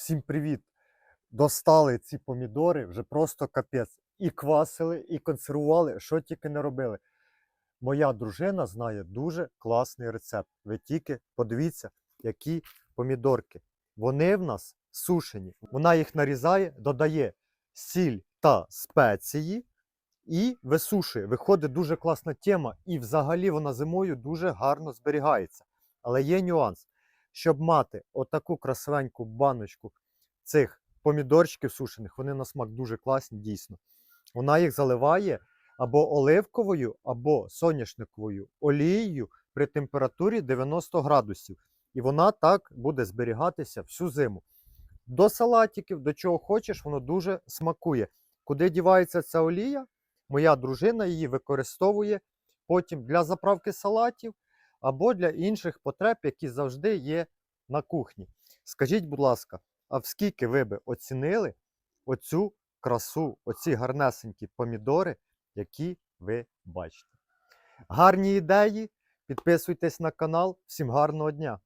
Всім привіт! Достали ці помідори вже просто капець. І квасили, і консервували, що тільки не робили. Моя дружина знає дуже класний рецепт. Ви тільки подивіться, які помідорки. Вони в нас сушені. Вона їх нарізає, додає сіль та спеції і висушує. Виходить дуже класна тема, і взагалі вона зимою дуже гарно зберігається. Але є нюанс. Щоб мати отаку красивеньку баночку цих помідорчиків сушених, вони на смак дуже класні, дійсно. Вона їх заливає або оливковою, або соняшниковою олією при температурі 90 градусів. І вона так буде зберігатися всю зиму. До салатиків, до чого хочеш, воно дуже смакує. Куди дівається ця олія? Моя дружина її використовує потім для заправки салатів або для інших потреб, які завжди є на кухні. Скажіть, будь ласка, а в скільки ви би оцінили оцю красу, оці гарнесенькі помідори, які ви бачите? Гарні ідеї. Підписуйтесь на канал. Всім гарного дня!